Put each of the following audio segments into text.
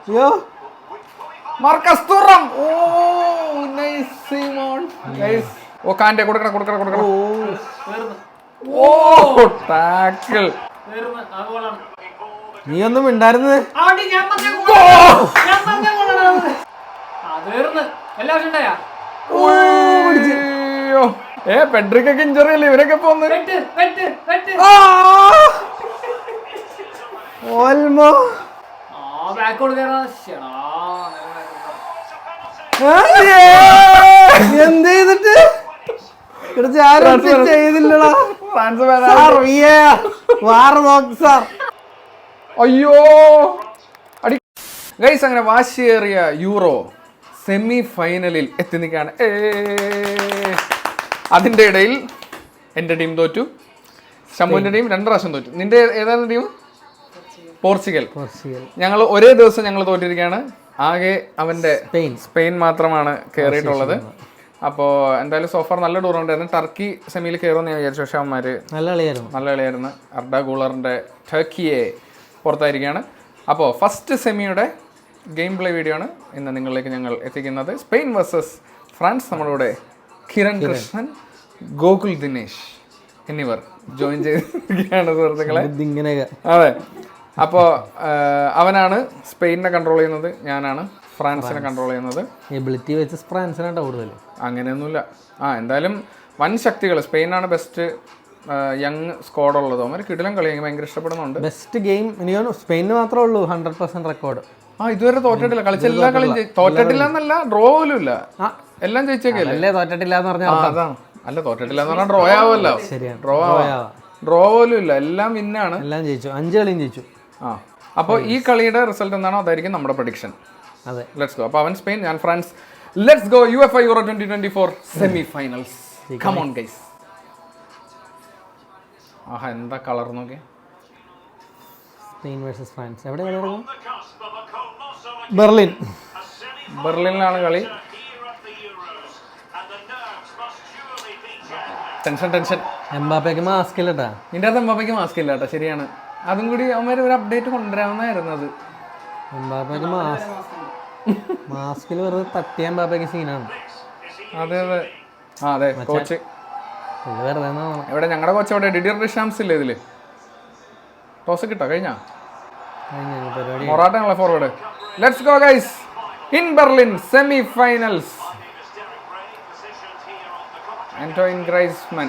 അയ്യോ. Marcus Thuram. Oh nice Simon nice oh Kante കൊടുക്കണം കൊടുക്കണം കൊടുക്കണം. ഓ. ഓ ടാക്കിൾ നീ ഒന്നും ഉണ്ടായിരുന്നത് ഏ പെഡ്രിക്കൊക്കെ ഇഞ്ചറി അല്ലേ? ഇവരൊക്കെ പോന്ന് ഓൽമോ. എന്ത് ചെയ്തിട്ട് ചെയ്തില്ലടാ. അയ്യോ. അടി. ഗൈസ് അങ്ങനെ വാശിയേറിയ യൂറോ സെമി ഫൈനലിൽ എത്തി നിൽക്കുകയാണ് അതിന്റെ അതിന്റെ ഇടയിൽ എന്റെ ടീം തോറ്റു. ശംഭുവിന്റെ ടീം. രണ്ട് പ്രാവശ്യം തോറ്റു. നിന്റെ ഏതാണ് ടീം? പോർച്ചുഗൽ. പോർച്ചുഗൽ. ഞങ്ങൾ ഒരേ ദിവസം ഞങ്ങൾ തോറ്റിരിക്കുകയാണ് ആകെ അവന്റെ സ്പെയിൻ. സ്പെയിൻ മാത്രമാണ് കയറിയിട്ടുള്ളത് അപ്പോൾ എന്തായാലും സോഫർ നല്ല ടൂർണമെന്റ് ടർക്കി സെമിയിൽ കയറുമെന്ന് ഞാൻ വിചാരിച്ചു. പക്ഷേ അവന്മാര് നല്ല കളിയായിരുന്നു. നല്ല കളിയായിരുന്നു. അർഡ ഗൂളറിന്റെ ടർക്കിയെ പുറത്തായിരിക്കുകയാണ്. അപ്പോൾ ഫസ്റ്റ് സെമിയുടെ ഗെയിം പ്ലേ വീഡിയോ ആണ് ഇന്ന് നിങ്ങളിലേക്ക് ഞങ്ങൾ എത്തിക്കുന്നത്. സ്പെയിൻ വേഴ്സസ് ഫ്രാൻസ് നമ്മളിവിടെ കിരൺ കൃഷ്ണൻ ഗോകുൽ ദിനേശ് എന്നിവർ ജോയിൻ ചെയ്തിരിക്കുകയാണ് സുഹൃത്തുക്കളെ. അതെ. അപ്പോൾ അവനാണ് സ്പെയിനിനെ കൺട്രോൾ ചെയ്യുന്നത് ഞാനാണ് ഫ്രാൻസിനെ കൺട്രോൾ ചെയ്യുന്നത്. എബിലിറ്റി വെച്ച് ഫ്രാൻസിനാട്ടോ കൂടുതൽ അങ്ങനെയൊന്നുമില്ല. ആ എന്തായാലും വൻ ശക്തികൾ സ്പെയിനാണ് ബെസ്റ്റ് യങ് സ്ക്വാഡ് ഉള്ളത്. അവർ കിടിലം കളി എനിക്ക് ഭയങ്കര ഇഷ്ടപ്പെടുന്നുണ്ട്. ബെസ്റ്റ് ഗെയിം ഇനി സ്പെയിനിന് മാത്രമേ ഉള്ളൂ ഹൺഡ്രഡ് പെർസെന്റ് റെക്കോർഡ് ആ ഇതുവരെ തോറ്റിട്ടില്ല. കളിച്ച എല്ലാ കളിയും തോറ്റിട്ടില്ല എന്നല്ല ഡ്രോ പോലും ഇല്ല. എല്ലാം ജയിച്ചേക്കല്ലേ? തോറ്റിട്ടില്ല എന്ന് പറഞ്ഞാൽ അതാണ്. അല്ല തോറ്റിട്ടില്ല എന്ന് പറഞ്ഞാൽ ഡ്രോ ആവുമല്ലോ. ഡ്രോ ആവാം. ഡ്രോ പോലും ഇല്ല. എല്ലാം വിന്നാണ്. എല്ലാം ജയിച്ചു. അഞ്ച് കളിയും ജയിച്ചു. ആ. അപ്പോൾ ഈ കളിയുടെ റിസൾട്ട് എന്താണോ അതായിരിക്കും നമ്മുടെ പ്രഡിക്ഷൻ അതെ. ലെറ്റ്സ് ഗോ അപ്പോൾ അവൻ സ്പെയിൻ ഞാൻ France. Let's go U F I Euro twenty twenty four semi finals come on guys ആഹാ എന്താ കളർ നോക്കി സ്പെയിൻ വേഴ്സസ് ഫ്രാൻസ്. എവിടെ കളി നടക്കും? ബെർലിൻ. ബെർലിനിലാണ് കളി. ടെൻഷൻ ടെൻഷൻ എംബാപ്പയ്ക്ക് മാസ്ക് ഇല്ലട്ടാ നിന്റെ അത് എംബാപ്പയ്ക്ക് മാസ്ക് ഇല്ല കേട്ടോ ശരിയാണ്. അതും കൂടി അവന്മാർ ഒരു അപ്ഡേറ്റ് കൊണ്ടുവരാമെന്നായിരുന്നു അത്. എംബാപ്പയ്ക്ക് മാസ്ക് മാസ്കിൽ വെറുതെ തട്ടിയ എംബാപ്പയ്ക്ക് സീനാണ് അതെ അതെ. ആ അതെ കോച്ച് വെറുതെ ഇവിടെ ഞങ്ങളുടെ കോച്ച് അവിടെ ഡിഡിയർ ഡിഷാംസ് ഇല്ലേ ഇതിൽ? ടോസ് കിട്ടോ? കഴിഞ്ഞാ? പരിപാടി മൊറാട്ടയാണല്ലോ forward let's go guys in Berlin semi finals Antoine Griezmann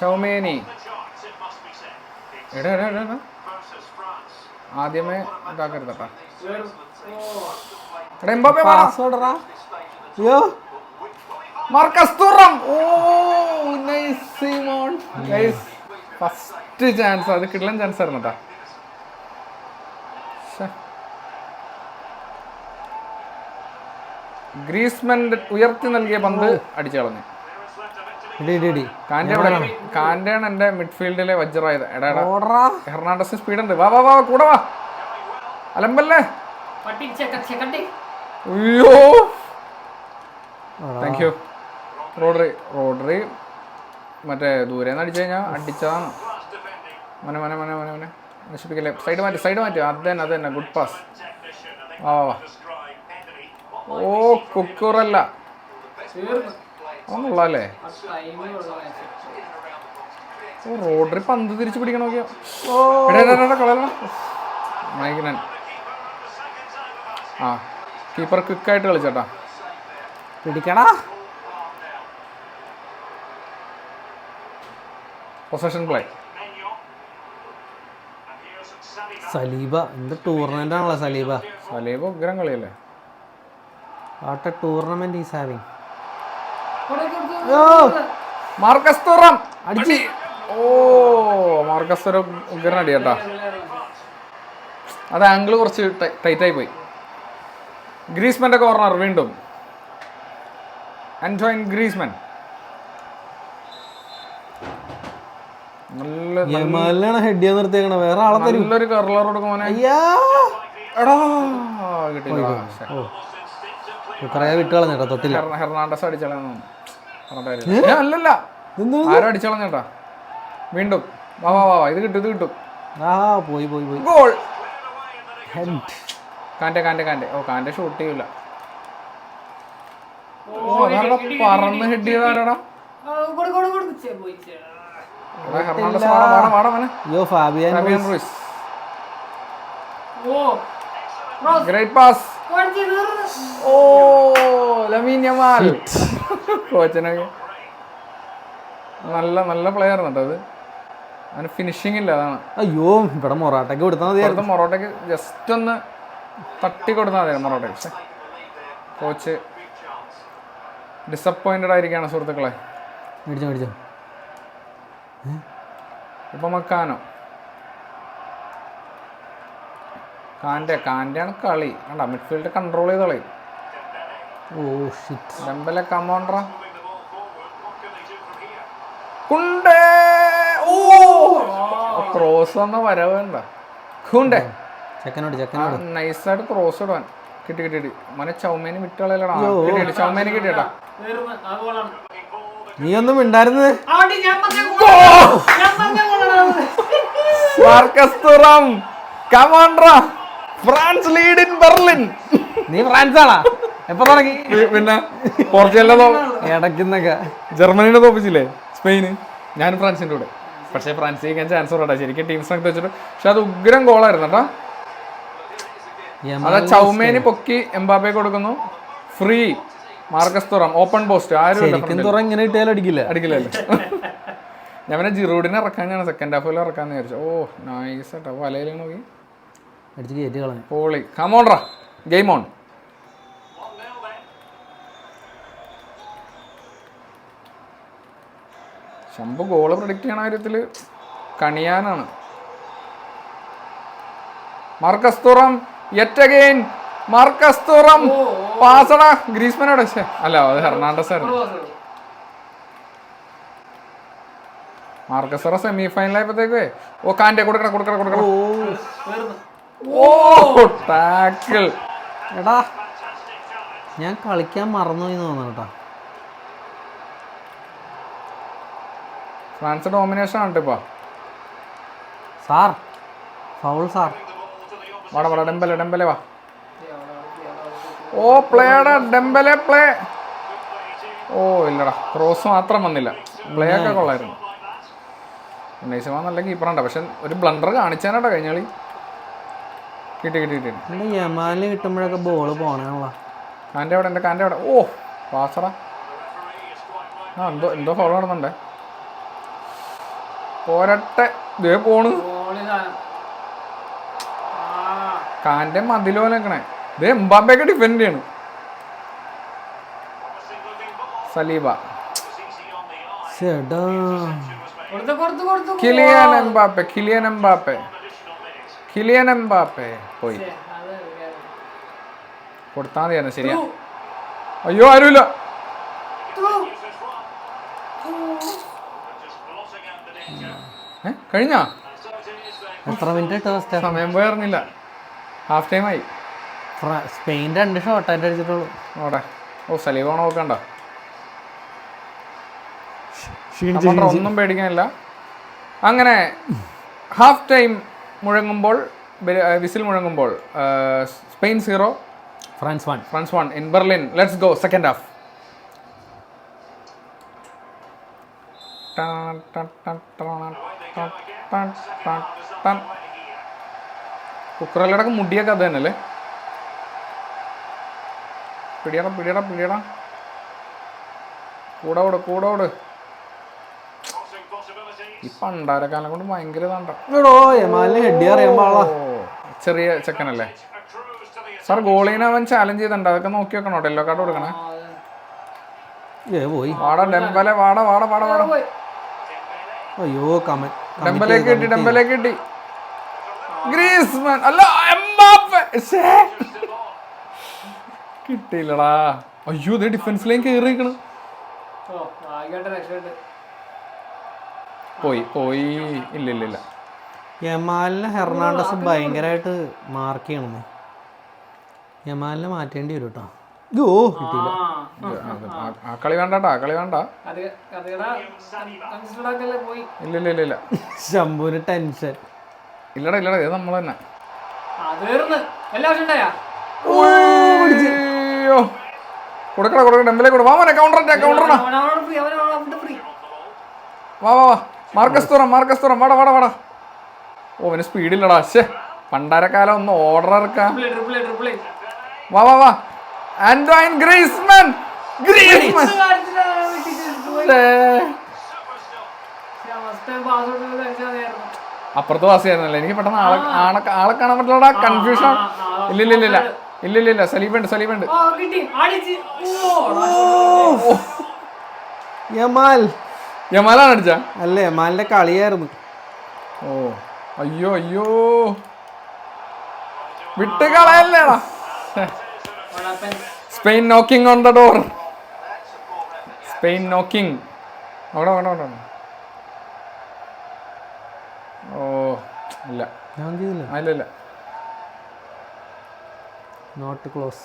Tchouameni എടാ എടാ എടാ, ആദ്യമേ ഇതാക്കരുതട്ടാ കേട്ടാ എംബാപ്പെ വാ. പാസ്വേഡറാ അയ്യോ. Marcus Thuram. Oh nice Simon guys first chance അത് കിടലൻ ചാൻസ് ആയിരുന്നു കേട്ടാ. ഗ്രീസ്മൻ ഉയർത്തി നൽകിയ പന്ത് അടിച്ചു കളഞ്ഞു ഇടി ഇടി ഇടി കാന്റെ അവിടെ കാന്റെയാണ് എന്റെ മിഡ്ഫീൽഡിലെ വജ്രായത്. എറണാകുളത്തിന് സ്പീഡ് ഉണ്ട്. വാ വാ വാ കൂടെ വാ. അലമ്പല്ലേ? അയ്യോ. താങ്ക് യു റോഡറി റോഡറി മറ്റേ ദൂരെ നിന്ന് അടിച്ചു കഴിഞ്ഞാൽ അടിച്ചതാണ്. മന മന മന മന മന. നശിപ്പിക്കല്ലേ? സൈഡ് മാറ്റി സൈഡ് മാറ്റി. അത് തന്നെ അത് തന്നെ. ഗുഡ് പാസ് വാ വാ വാ. ഓ കുക്കുറല്ല. ഒന്നുള്ളല്ലേ ഓ റോഡറി പന്ത് തിരിച്ചു പിടിക്കണ നോക്കിയോ? ആ കീപ്പർ ക്വിക്കായിട്ട് കളിച്ചേട്ടാ. പിടിക്കടാ പൊസഷൻ പ്ലേ സലീബ എന്ത് ടൂർണമെന്റ് ആണല്ലോ സലീബ? സലീബ് ഉഗ്രം കളിയല്ലേ? What a tournament is having Marcus Thuram അടിച്ച്. ഓ മാർക്കസ് ഒരു ഉഗ്രൻ അടി കേട്ടാ. അത് ആംഗിൾ കുറച്ച് ടൈറ്റായി പോയി. ഗ്രീസ്മന്റെ കോർണർ വീണ്ടും. Antoine Griezmann. നല്ല ഹെഡ് ചെയ്യാൻ നിർത്തിയേക്കണ വേറെ ആളെ തരും. നല്ലൊരു കർലർ കൊടുക്കും അയ്യാ. എടാ കിട്ടിയില്ല. കുറെ വിട്ട് കളഞ്ഞേട്ടാ തൊട്ടില്ല ഹെർണാണ്ടസ് അടിച്ചളഞ്ഞു. അല്ലല്ല. ആരും അടിച്ചളഞ്ഞേട്ടാ വീണ്ടും. വാ വാ വാ. ഇത് കിട്ടും ഇത് കിട്ടും. ആ പോയി പോയി പോയി. Goal. Head Kante Kante Kante oh Kante shoot ചെയ്യൂല. ഓ അതാരടാ പറന്ന് ഹെഡ് അയ്യോ Fabian Fabian great pass oh Lamine Yamal കോച്ചനൊക്കെ നല്ല നല്ല പ്ലെയർ കേട്ടോ അത്. അവന് ഫിനിഷിംഗ് ഇല്ല അതാണ്. അയ്യോ ഇവിടെ മൊറോട്ടയ്ക്ക് കൊടുത്താൽ മതി അടുത്ത മൊറോട്ടയ്ക്ക് ജസ്റ്റ് ഒന്ന് തട്ടി കൊടുത്താൽ മതി മൊറോട്ടയ്ക്ക്. പക്ഷേ കോച്ച് ഡിസപ്പോയിന്റഡ് ആയിരിക്കുകയാണ് സുഹൃത്തുക്കളെ. മേടിച്ചോ മേടിച്ചോ. ഇപ്പം മക്കാനോ കാന്റെ കാന്റെയാണ് കളി. കണ്ട മിഡ്ഫീൽഡ് കൺട്രോൾ ചെയ്ത് കളി. ഓ ഷിറ്റ് ഡെമ്പലെ കമോണ്ട്ര കുണ്ടേ! ഓ! ക്രോസ് വന്ന വരവേണ്ട കുണ്ടേ. ചെക്കനോട് ചെക്കനോട്. നൈസായിട്ട് ക്രോസ് ഇടാൻ കിട്ടി കിട്ടി കിട്ടി. മോനെ ചൗമേന് വിട്ടുകളയലടാ കിട്ടി ചൗമേന് കിട്ടിയട്ടാ നീ ഒന്നും ഉണ്ടായിരുന്നത് മാർക്കസ് തുറം കമോണ്ട്ര ഫ്രാൻസ് ലീഡ് ഇൻ ബെർലിൻ നീ ഫ്രാൻസ് ആണോ എപ്പോ തുടങ്ങി? പിന്നെ പോർച്ചുഗലിനെ ഇടയ്ക്കുന്നൊക്കെ ജർമ്മനിനെ തോപ്പിച്ചില്ലേ സ്പെയിന്. ഞാൻ ഫ്രാൻസിന്റെ കൂടെ. പക്ഷേ ഫ്രാൻസ് ജയിക്കാൻ ചാൻസ് ഉള്ളതാ. ശരിക്കും ടീം സ്ട്രെങ്ത് വെച്ചിട്ട്. പക്ഷെ അത് ഉഗ്രം ഗോളായിരുന്നു കേട്ടോ. അതാ ചൗമേന് പൊക്കി എംബാബെ കൊടുക്കുന്നു. Free Marcus Thuram open post ആരും ഇങ്ങനെ ഇട്ടാലും അടിക്കില്ല. അടിക്കില്ലല്ലോ? ഞാൻ പിന്നെ ജിറൂഡിനെ ഇറക്കാൻ ഞാൻ സെക്കൻഡ് ഹാഫിൽ ഇറക്കാന്ന് വിചാരിച്ചു. ഓ നൈസ് കേട്ടോ വലയിൽ നോക്കി. അടിച്ച് കയറ്റി കളഞ്ഞു. പോളി കമോൺട്രാ game on Shambhu goal predict ചെയ്യണ കാര്യത്തിൽ കണിയാനാണ്. Marcus Thuram yet again Marcus Thuram പാസടാ ഗ്രീസ്മനോടെ അല്ല അത് ഹെർണാണ്ടസ് ആയിരുന്നു. മാർക്കസ് സെമി ഫൈനലായപ്പോഴത്തേക്കേ ഓ കാന്റെ കൊടുക്കണം കൊടുക്കണം കൊടുക്കണ ഓ ടാക്കിൾ എടാ ഞാൻ കളിക്കാൻ മറന്നുപോയി എന്ന് തോന്നുന്നു കേട്ടോ. ഫ്രാൻസ് ഡോമിനേഷൻ ആണ് ഇപ്പൊ. Sir foul sir. വാടാ വാടാ ഡെമ്പലെ ഡെമ്പലെ വാ. ഓ പ്ലേടാ ഡെമ്പലെ പ്ലേ. ഓ ഇല്ലടാ ക്രോസ് മാത്രം വന്നില്ല. പ്ലേ ഒക്കെ കൊള്ളായിരുന്നു. ഉന്നയിച്ചമാ നല്ല കീപ്പറുണ്ട് പക്ഷെ ഒരു ബ്ലണ്ടർ കാണിച്ചാനാട്ടോ കഴിഞ്ഞ കളി. കിട്ടി കിട്ടി കിട്ടി. എന്റെ യമാലിന് കിട്ടുമ്പോഴൊക്കെ ബോൾ പോണേണല്ലോ കാന്റെ അവിടെ എന്റെ കാന്റെ അവിടെ. ഓ പാസറ. ആ എന്തോ എന്തോ ഫോളോ നടന്നുണ്ടേ പോരട്ടെ. ഇതേ പോണ്. കാന്റെ മതിൽ പോലെ നിൽക്കണേ ഇത് എംബാബയൊക്കെ ഡിഫെൻഡ് ചെയ്യണം. സലീബ. ചേട്ടാ Kylian Mbappe Kylian Mbappe. Kylian Mbappe. പോയി. കൊടുത്താൽ മതിയായിരുന്നു ശരിയാ. അയ്യോ ആരുമില്ല. കഴിഞ്ഞാ? എത്ര മിനിറ്റ് സമയം പോയി അറിഞ്ഞില്ല. ഹാഫ് ടൈം ആയി. സ്പെയിൻ രണ്ട് ഷോട്ടായിട്ട് അടിച്ചിട്ടുള്ളൂ. നോടെ ഓ സലീബ നോക്കണ്ട. ഒന്നും പേടിക്കാനില്ല. അങ്ങനെ ഹാഫ് ടൈം മുഴങ്ങുമ്പോൾ whistle മുഴങ്ങുമ്പോൾ Spain zero France one. France one in Berlin. Let's go second half കുക്കറിലടക്കം മുടിയൊക്കെ അത് തന്നെയല്ലേ? പിടിയടാ പിടിയടാ പിടിയടാ. കൂടോട് കൂടോട് ഈ പണ്ടാരക്കാലം കൊണ്ട് ഭയങ്കര ഓ, ചെറിയ ചെക്കനല്ലേ? സാർ ഗോളിനെ അവൻ ചാലഞ്ച് ചെയ്തിട്ടുണ്ട്. അതൊക്കെ നോക്കി വെക്കണോ? എല്ലോ കാർഡ് കൊടുക്കണേ. പോയി. വാടാ ഡെമ്പലെ വാടാ വാടാ വാടാ വാടാ. അയ്യോ കമൻ ഡെമ്പലേക്ക് കിട്ടി ഡെമ്പലേക്ക് കിട്ടി. ഗ്രീസ്മാൻ അല്ല എംബാപ്പെ. കിട്ടിയില്ലടാ. അയ്യോ ഇത് ഡിഫൻസിലേക്ക് കയറിയിരിക്കണ് പോയി പോയി ഇല്ല ഇല്ല ഇല്ല യമാലിനെ ഹെർണാണ്ടസ് ഭയങ്കരമായിട്ട് മാർക്ക് ചെയ്യണം യമാലിനെ മാറ്റേണ്ടി വരും കേട്ടോ ഓ കിട്ടിയില്ല. ആ- ആ കളി വേണ്ട ആ കളി വേണ്ട. ഇല്ല ഇല്ല ഇല്ല ഇല്ല ശംഭുവിന് ടെൻഷൻ ഇല്ലടാ ഇല്ലടാ ഇത് നമ്മൾ തന്നെ. കൊടുക്കടാ കൊടുക്കട ഡെമ്പലെ കൊടു വാ മോനെ കൗണ്ടർ അറ്റാക്ക് കൗണ്ടർ അവനവനോട് ഫ്രീ അവനവനോട് ഫ്രീ വാ വാ വാ. Marcus Thuram Marcus Thuram. വാടാ വാടാ വാടാ. ഓ അവന് സ്പീഡില്ലടാ ശ്ശേ പണ്ടാരക്കാലം ഒന്ന് ഓർഡർ ഇറക്കാം. വാ വാ വാ. ആൻഡ്രോയിൻ ഗ്രീസ്മാൻ ഗ്രീസ്മാൻ അപ്പുറത്ത് വാസിയായിരുന്നല്ലേ എനിക്ക് പെട്ടെന്ന് ആളെ ആളെ ആളെ കാണാൻ പറ്റില്ലടാ. കൺഫ്യൂഷൻ ഇല്ല ഇല്ല ഇല്ല ഇല്ല ഇല്ല ഇല്ല സലീബുണ്ട് സലീബുണ്ട് ഓ കിട്ടി. അടിച്ച്. ഓ. യമാൽ. യമാലാണ് അടിച്ച? അല്ല യമാലിന്റെ കളിയായിരുന്നു. ഓ അയ്യോ അയ്യോ. വിട്ട് കളയല്ലേടാ. Spain knocking on the door Spain knocking അവിടെ അവിടെ അവിടെ ഓ ഇല്ല. ഇല്ല ഇല്ല. നോട്ട് ക്ലോസ്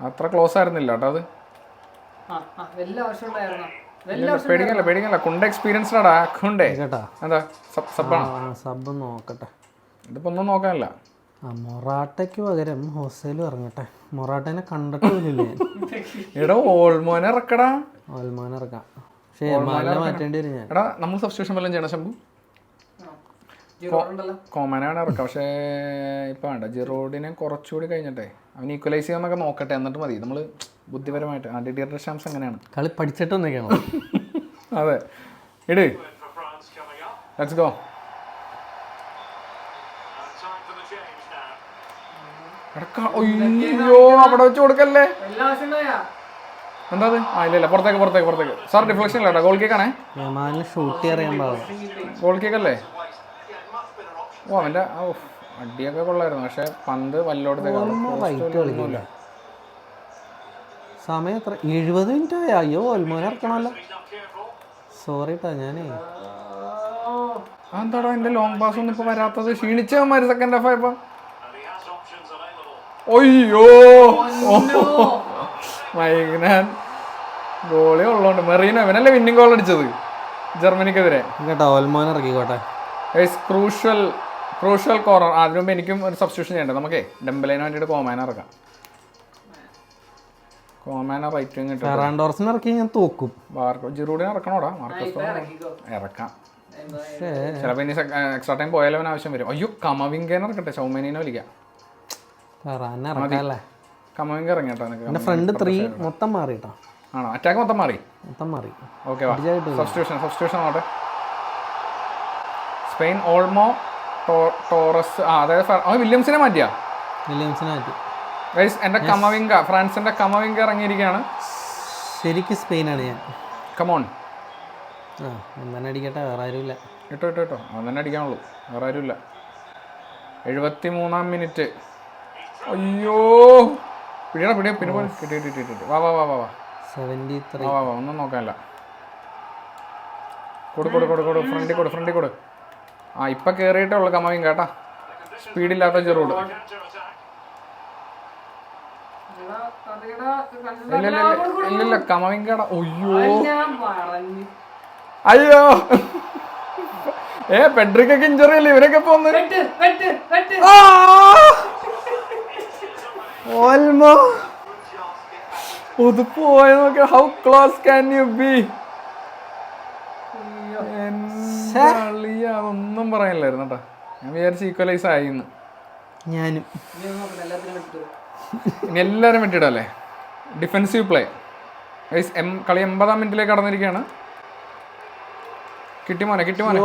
അത്ര ക്ലോസ് ആയിരുന്നില്ല കേട്ടോ അത്. പേടിക്കല്ല പേടിക്കല്ല കുണ്ട എക്സ്പീരിയൻസ് ആടാ കുണ്ടേ. എന്താ സബ് സബാണ് സബ് നോക്കട്ടെ. ഇതിപ്പോ ഒന്നും നോക്കാനല്ല. മൊറാട്ടയ്ക്ക് പകരം ഹോസ്റ്റലും ഇറങ്ങട്ടെ. മൊറാട്ടനെ കണ്ടിട്ട് പോലില്ല എടാ ഓൾമോനെ ഇറക്കടാ. ഓൽമാൻ ഇറക്കാം. പക്ഷേ യമാലിനെ മാറ്റേണ്ടി വരും ഞാൻ. എടാ നമ്മൾ സബ്സ്റ്റിറ്റ്യൂഷൻ വല്ലതും ചെയ്യണം ശംഭു? ഉണ്ടല്ലോ. കോമനാണ് ഇറക്കുക പക്ഷേ ഇപ്പൊ വേണ്ട. ജിറോഡിനെ കുറച്ചുകൂടി കഴിഞ്ഞിട്ടേ. അവൻ ഈക്വലൈസ് ചെയ്യാന്നൊക്കെ നോക്കട്ടെ. എന്നിട്ട് മതി. നമ്മൾ ബുദ്ധിപരമായിട്ട്. ആ ഡിഡിയർ ഷാംസ് എങ്ങനെയാണ്? കളി പഠിച്ചിട്ടൊന്നൊക്കെയാണോ അതെ. ഇട് ലെറ്റ്സ് ഗോ അയ്യോ അവിടെ വെച്ച് കൊടുക്കല്ലേ? എന്താ ആ ഇല്ല ഇല്ല പുറത്തേക്ക് പുറത്തേക്ക് പുറത്തേക്ക്. സാർ ഡിഫ്ലക്ഷൻ ഇല്ല ഗോൾ കേക്കാണേ ഷൂട്ട് ചെയ്യാൻ ഗോൾ കേക്കല്ലേ ഓ അവന്റെ ഓ അടിയൊക്കെ കൊള്ളായിരുന്നു. പക്ഷെ പന്ത് വല്ലോടത്തേക്ക് സമയം എത്ര? എഴുപത് മിനിറ്റ് ആയി. അയ്യോ ഓൽമോനെ ഇറക്കണമല്ലോ. സോറി കേട്ടോ ഞാനേ. എന്താടാ എന്റെ ലോങ് പാസ് ഒന്നും ഇപ്പൊ വരാത്തത്? ക്ഷീണിച്ചവന്മാര് സെക്കൻഡ് ഹാഫ് ആയപ്പോ. ഒയ്യോ മൈഗ്നാൻ ഗോളി ഉള്ളോണ്ട്. മെറീനോ ഇവനല്ലേ വിന്നിംഗ് ഗോൾ അടിച്ചത്? ജർമ്മനിക്കെതിരെ. കേട്ടോ ഓൽമോനെ ഇറക്കിക്കോട്ടെ. ക്രൂഷ്യൽ ക്രൂഷ്യൽ കോർണർ അതിനു മുമ്പ് എനിക്കും ഒരു സബ്സ്റ്റിറ്റ്യൂഷൻ ചെയ്യണ്ടേ? നമുക്കേ ഡെമ്പലിന് വേണ്ടിയിട്ട് കോമാൻ ഇറക്കാം. കോമാന റൈറ്റ് ഇട്ട് ഫെറാൻഡോർസിനെ ഇറക്കി ഞാൻ തോക്കും. മാർക്കോ ജിറൂഡിനെ ഇറക്കണോടാ? മാർക്കസ് ഇറക്കാം. പക്ഷേ ചിലപ്പോൾ ഇനി എക്സ്ട്രാ ടൈം പോയാലും ആവശ്യം വരും. അയ്യോ കമവിങ്കേനെ ഇറക്കട്ടെ സൗമനീനെ വിളിക്കാം. ഫെറാനെ ഇറക്കാല്ലേ കമവിങ്ക ഇറങ്ങിട്ടോ എന്റെ ഫ്രണ്ട് ത്രീ മൊത്തം മാറി ആണോ? അറ്റാക്ക് മൊത്തം മാറി? മൊത്തം മാറി. ഓക്കെ വാ. സബ്സ്റ്റിറ്റ്യൂഷൻ സബ്സ്റ്റിറ്റ്യൂഷൻ നോട്ടെ സ്പെയിൻ ഓൾമോ ടോറസ് അതായത് ആ വില്യംസിനെ മാറ്റിയാ? വില്യംസിനെ മാറ്റി. എന്റെ കമവിങ്ക ഫ്രാൻസിന്റെ കമവിങ്ക ഇറങ്ങിയിരിക്കുകയാണ്. ശരിക്കും സ്പെയിനാണ് ഞാൻ. കമോൺ ആ ഒന്നെ അടിക്കട്ടെ വേറെ ആരുമില്ല. ഇട്ടോ ഇട്ടോ ഇട്ടോ. തന്നെ അടിക്കാനുള്ളൂ വേറെ ആരുമില്ല. എഴുപത്തി മൂന്നാം മിനിറ്റ്. അയ്യോ! പിടിയടാ പിടിയ പിന്നെ പോലെ കിട്ടി കിട്ടി കിട്ടി. വാ വാ വാ വാ വാ. സെവന്റി ത്രീ വാ വാ ഒന്നും നോക്കാനല്ല. കൊടു കൊടു കൊടു കൊടു ഫ്രണ്ടിൽ കൊടു ഫ്രണ്ടിൽ കൊടു. ആ ഇപ്പം കയറിയിട്ടേ ഉള്ളൂ കമവിങ്ക കേട്ടാ. സ്പീഡില്ലാത്ത ചെറുട് എടാ, കഥയുടെ consider ഇല്ല ഇല്ല ആക്കലാ. ഇല്ല ഇല്ല ഇല്ല കമവിങ്കട ഒയ്യോ അയ്യോ. ഏ പെഡ്രിക്കൊക്കെ ഇഞ്ചറി അല്ലേ? ഇവരൊക്കെ പോന്ന് ഓൽമോ. ഇത് പോയ നോക്കിയ how close can you be ഒന്നും പറയാനില്ലായിരുന്നു കേട്ടോ. ഞാൻ വിചാരിച്ചു ഈക്വലൈസ് ആയിന്ന് ഞാനും. ഇനി എല്ലാവരും വെട്ടിയിടല്ലേ? ഡിഫെൻസീവ് പ്ലേ ഗൈസ് എം കളി എൺപതാം മിനിറ്റിലേക്ക് കടന്നിരിക്കുകയാണ്. കിട്ടി മോനെ കിട്ടി മോനെ.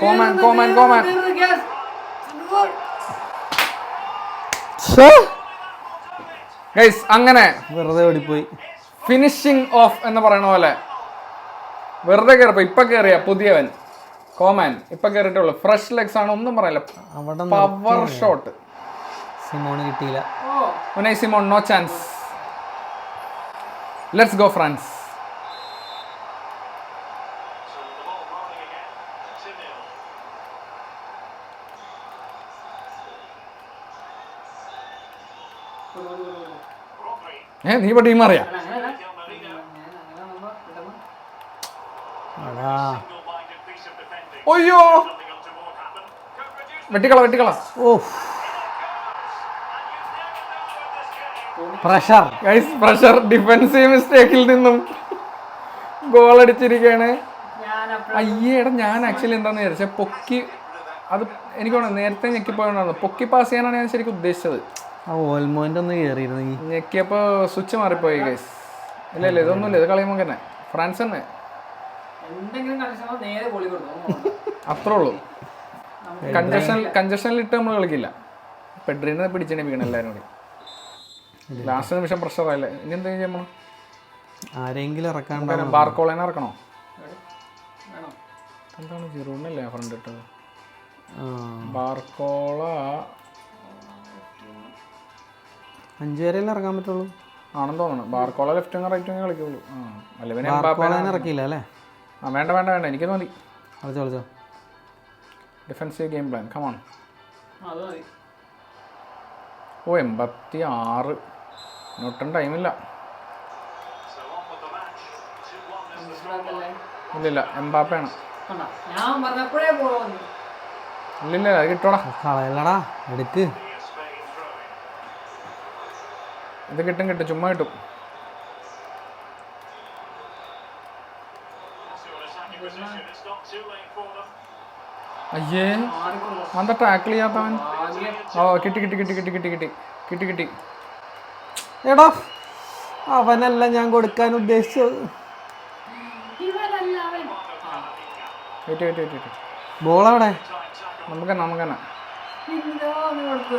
കോമാൻ കോമാൻ കോമാൻ ഗൈസ് അങ്ങനെ വെറുതെ ഓടിപ്പോയി. ഫിനിഷിംഗ് ഓഫ് എന്ന് പറയണ പോലെ വെറുതെ കയറിപ്പോ ഇപ്പൊ കയറിയ പുതിയവൻ. കോമാൻ ഇപ്പൊ കയറിയിട്ടുള്ളു ഫ്രഷ് ലെഗ്സ് ആണ് ഒന്നും പറയില്ല. അവിടെ പവർ ഷോട്ട് സിമോൺ കിട്ടിയില്ല. Unai Simon no chance let's go France ഏ നീ ഇപ്പൊ ടീം അറിയാം? ഒയ്യോ വെട്ടിക്കള വെട്ടിക്കള. ഓ പ്രഷർ ഗൈസ് പ്രഷർ ഡിഫൻസീവ് മിസ്റ്റേക്കിൽ നിന്നും ഗോൾ അടിച്ചിരിക്കുകയാണ് ഞാൻ അയ്യേടാ ഞാൻ ആക്ച്വലി എന്താന്ന് വിചാരിച്ചാൽ പൊക്കി അത് എനിക്ക് തോന്നുന്നു നേരത്തെ ഞെക്കിപ്പോയാണ് പൊക്കി പാസ് ചെയ്യാനാണ് ഞാൻ ശരിക്കും ഉദ്ദേശിച്ചത്. ആ ഓൽമോന്റെ ഒന്ന് കയറിയിരുന്നെങ്കിൽ ഞെക്കിയപ്പോൾ സ്വിച്ച് മാറിപ്പോയി ഗൈസ് ഇല്ല ഇല്ല ഇതൊന്നുമില്ല ഇത് കളിയുമ്പോൾ തന്നെ ഫ്രാൻസ് തന്നെ. എന്തെങ്കിലും കണ്ടിച്ചാൽ നേരെ ഗോളി കൊടുത്തു അത്രേ ഉള്ളൂ. കഞ്ചഷൻ കഞ്ചഷനിലിട്ട് നമ്മൾ കളിക്കില്ല. പെഡ്രീനെ പിടിച്ചിട്ടുണ്ടെങ്കിൽ എല്ലാവരും കൂടി. ലാസ്റ്റ് നിമിഷം പ്രഷർ അല്ലേ ഇനി എന്താ ചെയ്യാം ആരെങ്കിലും ഇറക്കാൻ ബാർക്കോളേനെ ഇറക്കണോ? എന്താണ് ജിറൂണല്ലേ ഫ്രണ്ട് ഇട്ടത്? ആ. ബാർക്കോള അഞ്ചു പേരെല്ലാം ഇറക്കാൻ പറ്റുള്ളൂ? ആണെന്ന് തോന്നുന്നു. Barcola left wing right wing കളിക്കുള്ളൂ ആ. അല്ല പിന്നെ ഇറക്കിയില്ല അല്ലേ? ആ വേണ്ട വേണ്ട വേണ്ട. എനിക്ക് മതി കളിച്ചോ കളിച്ചോ defensive game plan come on oh എൺപത്തി ആറ് ഒട്ടും ടൈമില്ല. ഇല്ലില്ല എംബാപ്പയാണ്. ഞാൻ പറഞ്ഞപ്പോഴേ പോകുന്നു ഇല്ലില്ല അത് കിട്ടോടാ. കളയല്ലടാ എടുക്ക്. ഇത് കിട്ടും കിട്ടും. ചുമ്മാ കിട്ടും. അയ്യേ അന്താ ടാക്കിൾ ചെയ്യാത്തവൻ? ഓ കിട്ടി കിട്ടി കിട്ടി കിട്ടി കിട്ടി കിട്ടി കിട്ടി കിട്ടി. എടാ അവനല്ല ഞാൻ കൊടുക്കാൻ ഉദ്ദേശിച്ചത്. ബോളവിടെ ബോൾ അവിടെ നമുക്ക് നമുക്ക് തന്നെ.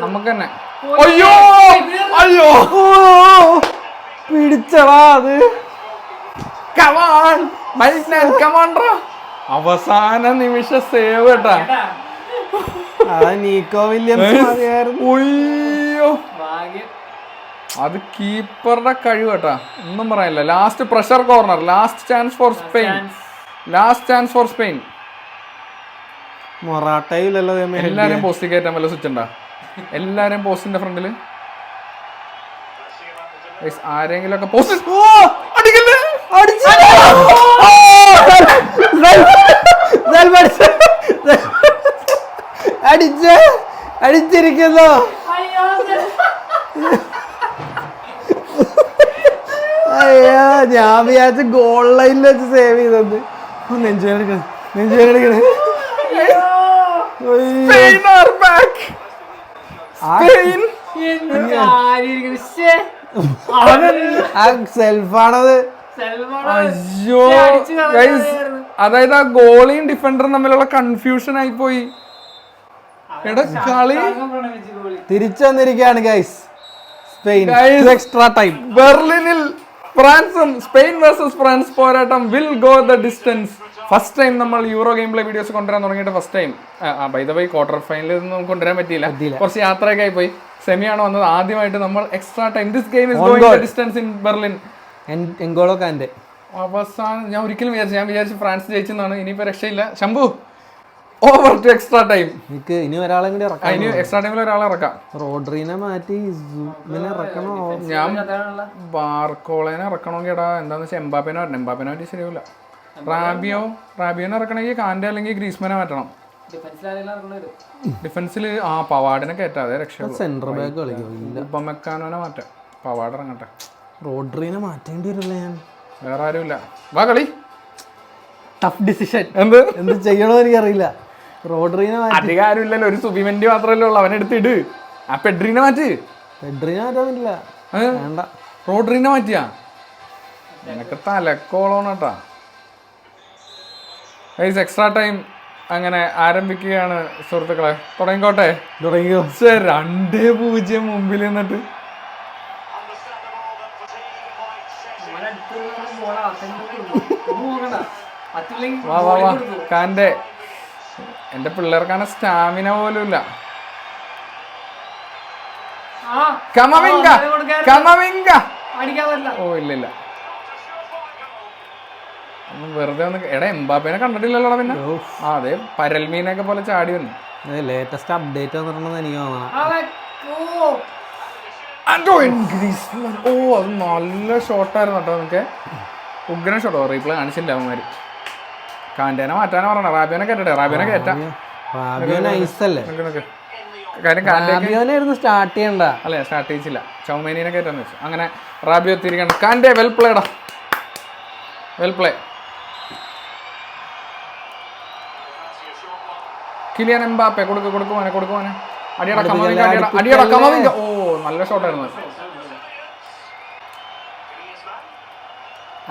നമുക്ക് തന്നെ അയ്യോ! അയ്യോ! പിടിച്ചടാ അത്. കമാൺ മൈസ്നാൻ കമാൻഡ്രാ അവസാന നിമിഷ സേവ് കേട്ടാ നീക്കോ വില്യംസ് ഒയ്യോ ഭാഗ്യം. അത് കീപ്പറുടെ കഴിവ് കേട്ടാ. ഒന്നും പറയാനില്ല. Last pressure corner last chance for Spain last chance for Spain. എല്ലാരും പോസ്റ്റ് കയറ്റാൻ വല്ല സ്വിച്ച് ഉണ്ടാ? എല്ലാരും പോസ്റ്റിന്റെ ഫ്രണ്ടിൽ ആരെങ്കിലും ഒക്കെ പോസ്റ്റ് അടിക്കല്ലേ? അടിച്ച്! അടിച്ച്. അടിച്ചിരിക്കുന്നു. ഞാൻ വിചാരിച്ച ഗോൾഡൈനിൽ വെച്ച് സേവ് ചെയ്തത്. അയ്യോ. അതായത് ആ ഗോളിയും ഡിഫൻഡറും തമ്മിലുള്ള കൺഫ്യൂഷൻ ആയി പോയി. കളി. തിരിച്ചു വന്നിരിക്കുകയാണ് ഗൈസ് സ്പെയിൻ എക്സ്ട്രാ ടൈം ബെർലിനിൽ ഫ്രാൻസും സ്പെയിൻ വേഴ്സസ് ഫ്രാൻസ് പോരാട്ടം will go the distance. First time നമ്മൾ യൂറോ ഗെയിം പ്ലേ വീഡിയോസ് കൊണ്ടുവരാൻ തുടങ്ങിയിട്ട് first time by the way quarter ഫൈനലിൽ ഒന്നും കൊണ്ടുവരാൻ പറ്റിയില്ല. കുറച്ച് യാത്രയൊക്കെ ആയി പോയി സെമിയാണ് വന്നത്. ആദ്യമായിട്ട് നമ്മൾ extra time this game is going the distance in Berlin N'Golo Kante അവസാനം ഞാൻ ഒരിക്കലും വിചാരിച്ചു. ഞാൻ വിചാരിച്ചു ഫ്രാൻസ് ജയിച്ചെന്നാണ്. ഇനിയിപ്പോ രക്ഷയില്ല. Shambhu! Over to extra time എനിക്ക് ഇനി ഒരാളെ കൂടി ഇറക്കാം അതിന് എക്സ്ട്രാ ടൈമിൽ ഒരാളെ ഇറക്കാം. റോഡ്രീനെ മാറ്റി സൂമിനെ ഇറക്കണോ? ഞാൻ ബാർക്കോളേനെ ഇറക്കണമെങ്കിൽ എടാ എന്താന്ന് വെച്ചാൽ എംബാപ്പേനെ വരണം. എംബാപ്പേനെ മാറ്റി ശരിയാവില്ല റാബിയോ റാബിയോനെ ഇറക്കണമെങ്കിൽ കാന്റെ അല്ലെങ്കിൽ ഗ്രീസ്മനെ മാറ്റണം. ഡിഫൻസിൽ ആ പവാഡിനെ കയറ്റാതെ രക്ഷയുള്ളൂ. സെന്റർ ബാക്ക് കളിക്കും? ഇല്ല. ഉപമെക്കാനോനെ മാറ്റാം. പവാഡ് ഇറങ്ങട്ടെ. റോഡ്രീനെ മാറ്റേണ്ടി വരില്ല ഞാൻ? വേറെ ആരുമില്ല. വാ കളി. ടഫ് ഡിസിഷൻ എന്ത്? എന്ത് ചെയ്യണമെന്ന് എനിക്കറിയില്ല. റോഡ്രീനെ മാറ്റി. അധികം ആരുമില്ലല്ലോ ഒരു സുബിമെന്റ് മാത്രമല്ലേ ഉള്ളൂ അവനെ എടുത്തിട്. ആ പെഡ്രീനെ മാറ്റ്. പെഡ്രീനെ മാറ്റാൻ പറ്റില്ല. വേണ്ട. റോഡ്രീനെ മാറ്റിയാ? നിനക്ക് തലക്കോളോണ് കേട്ടാ. ഗൈസ് എക്സ്ട്രാ ടൈം അങ്ങനെ ആരംഭിക്കുകയാണ് സുഹൃത്തുക്കളെ. തുടങ്ങിക്കോട്ടെ. തുടങ്ങിയോ പക്ഷേ രണ്ടേ പൂജ്യം മുമ്പിൽ നിന്നിട്ട്. വാ വാ വാ. കാന്റെ എന്റെ പിള്ളേർക്കാണ് സ്റ്റാമിന പോലുമില്ല. കമവിങ്ക ഓ ഇല്ല വെറുതെ ഒന്ന് എടാ എംബാപ്പേനെ കണ്ടിട്ടില്ലല്ലോടാ പിന്നെ? ആ അതെ പരൽമീനൊക്കെ പോലെ ചാടി വന്നു. ലേറ്റസ്റ്റ് അപ്ഡേറ്റ് വന്നിട്ടുണ്ടെന്ന് എനിക്ക് തോന്നണം. ഓ അത് നല്ല ഷോട്ടായിരുന്നു കേട്ടോ നമുക്ക് ഉഗ്രൻ ഷോട്ടോ റീപ്ലേ കാണിച്ചില്ല അവന്മാർ കാന്റേനെ മാറ്റാനാ പറഞ്ഞ. റാബിയോനെ കേട്ടെ റാബിയോനെ കേറ്റാ. റാബിയോ നൈസല്ലേ? റാബിയോനായിരുന്നു സ്റ്റാർട്ട് ചെയ്യണ്ട. അല്ലേ സ്റ്റാർട്ട് ചെയ്യിച്ചില്ല. ചൗമേനിനെ കയറ്റാന്ന് വെച്ചു. അങ്ങനെ റാബിയോ തിരികണം കാന്റെ വെൽ പ്ലേടാ വെൽ പ്ലേ കിലിയൻ എംബാപ്പെ കൊടുക്ക് കൊടുക്കുവാനെ കൊടുക്കുവാനെ അടിയട കമവിങ്ക അടിയട അടിയട കമവിങ്ക ഓ നല്ല ഷോട്ടായിരുന്നു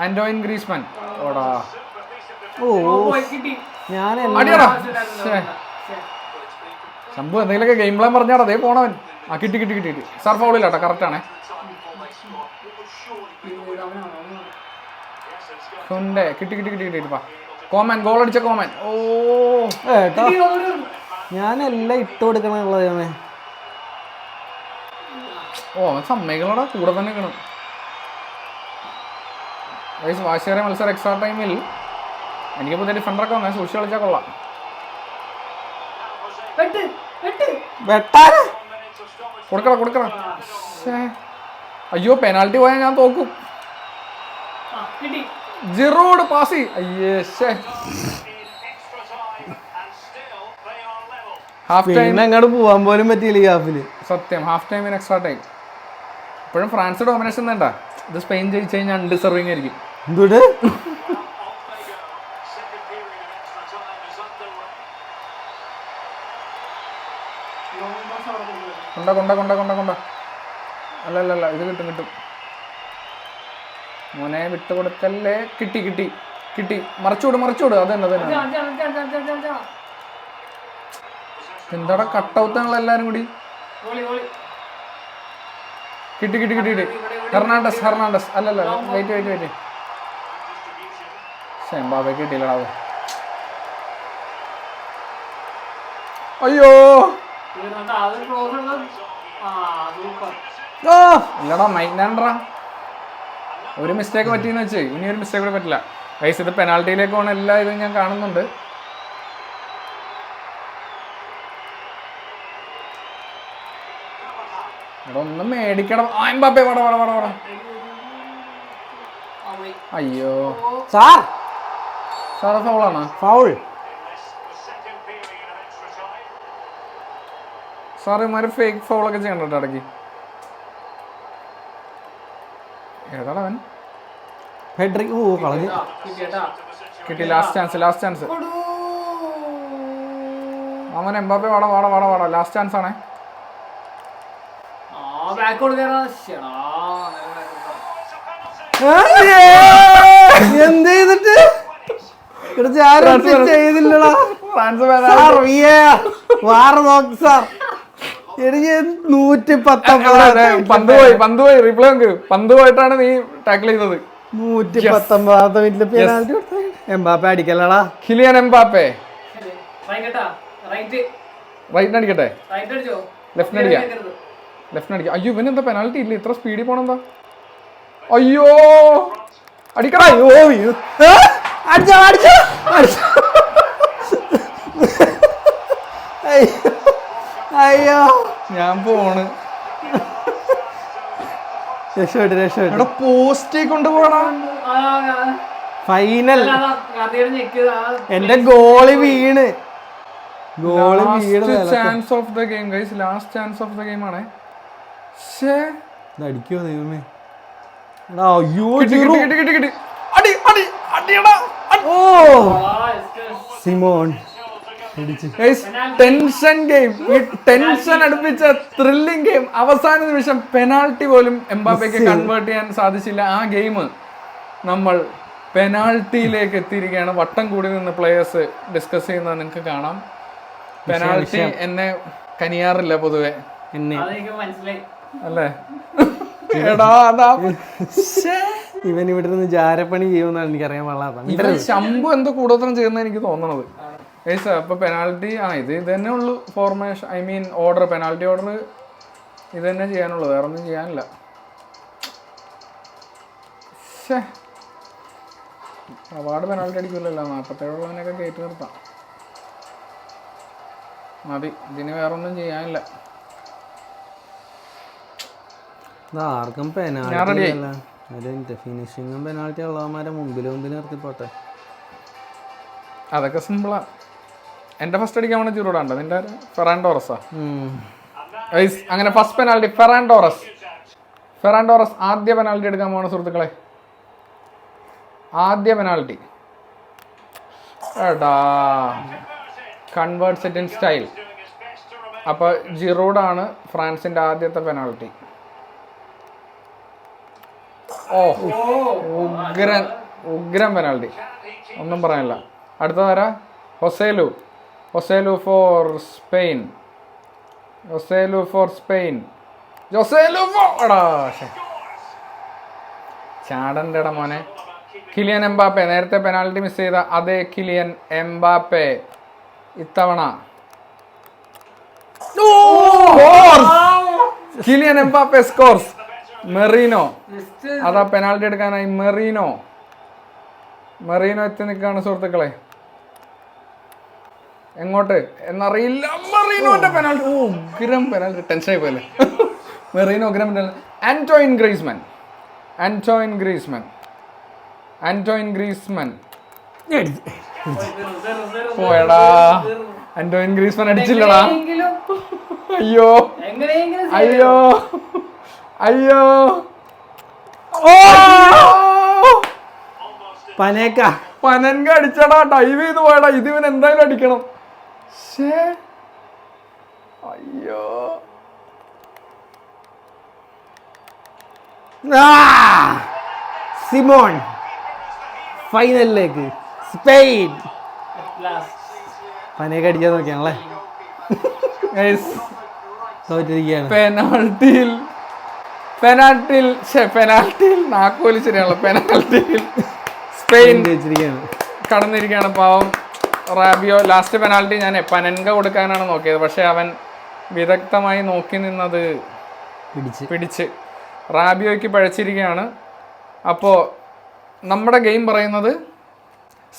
ആൻഡോയിൻ ഗ്രീസ്മാൻ. ഓടാ. ഓ ഞാൻ അടിയടാ. ശംഭു എന്തെങ്കിലുമൊക്കെ ഗെയിം പ്ലാൻ പറഞ്ഞാടാ അതേ പോണവൻ. ആ കിട്ടി കിട്ടി കിട്ടി കിട്ടി. സാർ ഫൗളില്ലാട്ടോ കറക്റ്റ് ആണേ. ഹുണ്ടേ കിട്ടി കിട്ടി കിട്ടി കിട്ടി പാ കോമൻ ഗോൾ അടിച്ച കോമൻ ഓ. ഏട്ടാ ഞാൻ എല്ലാം ഇട്ട് കൊടുക്കണുള്ളത് ദൈവമേ. ഓ അവൻ സമ്മതികളോടെ കൂടെ തന്നെ വയസ്സ് വാശേറെ മത്സരം എക്സ്ട്രാ ടൈമിൽ എനിക്ക് പുതിയ ഡിഫൻഡറൊക്കെ വന്നാൽ സൂക്ഷിച്ച് കളിച്ചാൽ കൊള്ളാം. കൊടുക്കണം കൊടുക്കണം വെട്ടാന്? കൊടുക്കട കൊടുക്കട അയ്യോ പെനാൽറ്റി പോയാൽ ഞാൻ തോക്കും. ജിറോഡ് പാസി അയ്യേ ഹാഫ് ടൈം അങ്ങോട്ട് പോവാൻ പോലും പറ്റിയില്ല ഈ ഹാഫിൽ സത്യം ഹാഫ് ടൈമിന് എക്സ്ട്രാ ടൈം ഇപ്പോഴും ഫ്രാൻസ് ഡോമിനേഷൻ വേണ്ട ഇത് സ്പെയിൻ ജയിച്ചു കഴിഞ്ഞാൽ അൺഡിസർവിങ് ആയിരിക്കും. കൊണ്ട കൊണ്ട കൊണ്ട കൊണ്ട കൊണ്ട. അല്ല അല്ല അല്ല ഇത് കിട്ടും കിട്ടും. മോനെ വിട്ടുകൊടുക്കല്ലേ കിട്ടി കിട്ടി കിട്ടി. മറച്ചുവിട് മറച്ചുവിട് അത് തന്നെ തന്നെ. എന്താടാ കട്ടൗത്താണല്ലോ എല്ലാരും കൂടി? കിട്ടി കിട്ടി കിട്ടി കിട്ടി. Hernandez Hernandez. അല്ലല്ല വെയിറ്റ് വെയിറ്റ് വെയിറ്റ് ശേംബാബെ കിട്ടിയില്ലടാ അത്. അയ്യോ! ഓ ഇല്ലടാ മൈനാൻഡ്രാ ഒരു മിസ്റ്റേക്ക് പറ്റിയെന്ന് വെച്ച്. ഇനി ഒരു മിസ്റ്റേക്ക് കൂടെ പറ്റില്ല. ഗൈസ് ഇത് പെനാൾട്ടിയിലേക്ക് പോകണ എല്ലാ ഇതും ഞാൻ കാണുന്നുണ്ട്. ഇവിടെ ഒന്നും മേടിക്കണം. ആ വട വട വട വട. അയ്യോ. സാർ. സാറ് ഫൗളാണ് ഫൗൾ സാർ ഇമാര് ഫേക്ക് ഫൗളൊക്കെ ഒക്കെ കേട്ടോ ഇടയ്ക്ക്. ഏതാണ് അവൻ? ഹെഡ്രിക് ഓ കളഞ്ഞ്. കിട്ടി ലാസ്റ്റ് ചാൻസ് ലാസ്റ്റ് ചാൻസ് അവൻ എംബാപ്പെ വാട വാട വാട വാട ലാസ്റ്റ് ചാൻസ് ആണേ. എന്ത് ചെയ്തിട്ട്? ചെയ്തില്ലടാ. വാറ് നോക്ക് സാർ. എനിക്ക് നൂറ്റി പത്തൊമ്പത് പന്ത് പോയി പന്ത് പോയി റീപ്ലേ നോക്ക്. പന്ത് പോയിട്ടാണ് നീ ടാക്കിൾ ചെയ്തത്. നൂറ്റി പത്തൊമ്പതാമത്തെ minute penalty Mbappe അടിക്കല്ലടാ. Kylian Mbappe. Right അടിക്കട്ടെ? റൈറ്റ് അടിച്ചോ? ലെഫ്റ്റ് അടിക്കാം. ലെഫ്റ്റ് അടിക്കാം. അയ്യോ ഇവന് എന്താ പെനാൽറ്റി ഇല്ല? ഇത്ര സ്പീഡിൽ പോണെന്താ? അയ്യോ! അടിക്കടാ. അയ്യോ അടിച്ചോ അടിച്ചോ. അടിച്ചോ. അയ്യോ. ഞാൻ പോണ്. രക്ഷപ്പെട്ടു രക്ഷപ്പെട്ടു. എടാ കൊണ്ട് ആ, ഫൈനൽ എന്റെ ഗോളി വീണ്. ഗോളി വീണ് chance of the game guys last chance of the game ആണ്. അടിക്കോ ദൈവമേ? അയ്യോ കിട്ടി. കിട്ടി, കിട്ടി. അടി അടി അടിയടാ. അടി. ഓ സിമോൺ. ടെൻഷൻ ഗെയിം ഈ ടെൻഷൻ അടുപ്പിച്ച ത്രില്ലിംഗ് ഗെയിം അവസാന നിമിഷം പെനാൾട്ടി പോലും എംബാബയ്ക്ക് കൺവേർട്ട് ചെയ്യാൻ സാധിച്ചില്ല. ആ ഗെയിം നമ്മൾ പെനാൾട്ടിയിലേക്ക് എത്തിയിരിക്കുകയാണ്. വട്ടം കൂടി നിന്ന് പ്ലേയേഴ്സ് ഡിസ്കസ് ചെയ്യുന്നത് നിങ്ങൾക്ക് കാണാം. പെനാൾട്ടി എന്നെ കനിയാറില്ല പൊതുവെ. എന്നെ. അതെനിക്ക് മനസ്സിലായി. അല്ലേ? എടാ അതാ. ഇവൻ ഇവിടെ നിന്ന് ജാരപ്പണി ചെയ്യുമെന്നാണ് എനിക്കറിയാൻ പാടില്ലാത്ത ശമ്പു ശംഭു എന്തോ കൂടുതലും ചെയ്യുന്ന എനിക്ക് തോന്നണത്. ഏസ് അപ്പോൾ പെനാൽറ്റി ആ ഇത് ഇത് തന്നെ ഉള്ളു formation I mean order penalty order ഇത് തന്നെ ചെയ്യാനുള്ളൂ വേറെ ഒന്നും ചെയ്യാനില്ല. ശേ ഒരുപാട് പെനാൽറ്റി അടിക്കില്ലല്ലോ നാൽപ്പത്തേഴുള്ളവനൊക്കെ കയറ്റി നിർത്താം. മതി ഇതിന് വേറെ ഒന്നും ചെയ്യാനില്ല ആർക്കും പെനാൽറ്റി. അല്ല ഫിനിഷിങ്ങും പെനാൾട്ടി ഉള്ളവന്മാരെ മുമ്പിൽ മുമ്പിൽ നിർത്തിപ്പോട്ടെ. അതൊക്കെ സിമ്പിളാ എന്റെ ഫസ്റ്റ് അടിക്കാൻ വേണ്ടി ചൂടാണ്ട് നിന്റെ ഫെറാൻഡോറസാ അങ്ങനെ first penalty Ferran Torres Ferran Torres ആദ്യ പെനാൽറ്റി എടുക്കാൻ പോകണം സുഹൃത്തുക്കളെ. ആദ്യ പെനാൽറ്റി എടാ. കൺവേർട്ട് സെറ്റ് ഇൻ സ്റ്റൈൽ അപ്പോൾ ജിറോഡാണ് ഫ്രാൻസിന്റെ ആദ്യത്തെ പെനാൾട്ടി ഓ ഉഗ്രൻ ഉഗ്രൻ പെനാൾട്ടി ഒന്നും പറയാനില്ല. അടുത്തതാരാ Joselu. Joselu for Spain Joselu for Spain Joselu. ചാടന്റെ എടാ മോനെ. കിലിയൻ എംബാപ്പെ നേരത്തെ പെനാൽറ്റി മിസ് ചെയ്ത അതേ കിലിയൻ എംബാപ്പെ. ഇത്തവണ! Kylian Mbappe scores Merino. അതാ പെനാൽറ്റി എടുക്കാനായി മെറീനോ. മെറീനോ എത്തി നിൽക്കുകയാണ് സുഹൃത്തുക്കളെ. എങ്ങോട്ട്? എന്നറിയില്ല. മെറീനോന്റെ പെനാൽറ്റി ഓ ഉഗ്രം പെനാൽറ്റി ടെൻഷൻ ആയി പോയല്ലേ മെറീനോ ഉഗ്രം penalty Antoine Griezmann. Antoine Griezmann. Antoine Griezmann. പോയടാ. ആന്റോയിൻ ഗ്രീസ്മൻ അടിച്ചില്ലടാ. എങ്ങനെയെങ്കിലും. അയ്യോ. എങ്ങനെയെങ്കിലും അയ്യോ. അയ്യോ. ഓ! പനേക്ക. പനൻക അടിച്ചടാ. ഡൈവ് ചെയ്ത് പോയടാ. ഇത് ഇവൻ എന്തായാലും അടിക്കണം. ശ്ശേ. അയ്യോ! സിമോൺ. ഫൈനലിലേക്ക്. സ്പെയിൻ. പനേക്ക അടിക്കാൻ നോക്കിയാണല്ലേ? തോറ്റിരിക്കുകയാണ്. പെനാൾട്ടിയിൽ. പെനാൾട്ടിയിൽ. പെനാൾട്ടിയിൽ. നാക്കോലി ശരിയാണല്ലോ. പെനാൾട്ടിയിൽ. സ്പെയിൻ ജയിച്ചിരിക്കുകയാണ് കടന്നിരിക്കുകയാണ്. പാവം. റാബിയോ ലാസ്റ്റ് പെനാൽറ്റി ഞാൻ പനൻക കൊടുക്കാനാണ് നോക്കിയത്. പക്ഷെ അവൻ വിദഗ്ധമായി നോക്കി നിന്നത് പിടിച്ച്. പിടിച്ച്. റാബിയോയ്ക്ക് പഴച്ചിരിക്കുകയാണ്. അപ്പോൾ നമ്മുടെ ഗെയിം പറയുന്നത്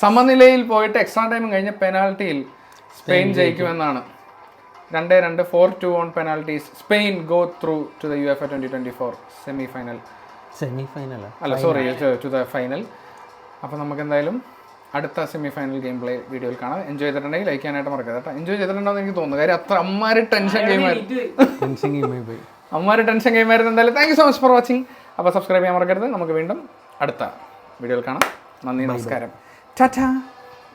സമനിലയിൽ പോയിട്ട് എക്സ്ട്രാ ടൈം കഴിഞ്ഞ പെനാൽറ്റിയിൽ സ്പെയിൻ ജയിക്കുമെന്നാണ് രണ്ട് രണ്ട് four two on penalties Spain go through to the UEFA twenty twenty four semi final semi final അല്ല സോറി ടു ദ ഫൈനൽ അപ്പോൾ നമുക്ക് എന്തായാലും അടുത്ത സെമി ഫൈനൽ ഗെയിം പ്ലേ വീഡിയോയിൽ കാണാം. എൻജോയ് ചെയ്തിട്ടുണ്ടെങ്കിൽ ലൈക്ക് ചെയ്യാനായിട്ട് മറക്കരുത് കേട്ടോ. എൻജോയ് ചെയ്തിട്ടുണ്ടോ എന്ന് എനിക്ക് തോന്നുന്നു. കാര്യം അത്ര അമ്മാര് ടെൻഷൻ ഗെയിമായിരുന്നു പോയി. അമ്മാര് ടെൻഷൻ ഗെയിമായിരുന്നു എന്തായാലും. Thank you so much for watching അപ്പോൾ സബ്സ്ക്രൈബ് ചെയ്യാൻ മറക്കരുത്. നമുക്ക് വീണ്ടും അടുത്ത വീഡിയോയിൽ കാണാം. നന്ദി നമസ്കാരം. ടാറ്റാ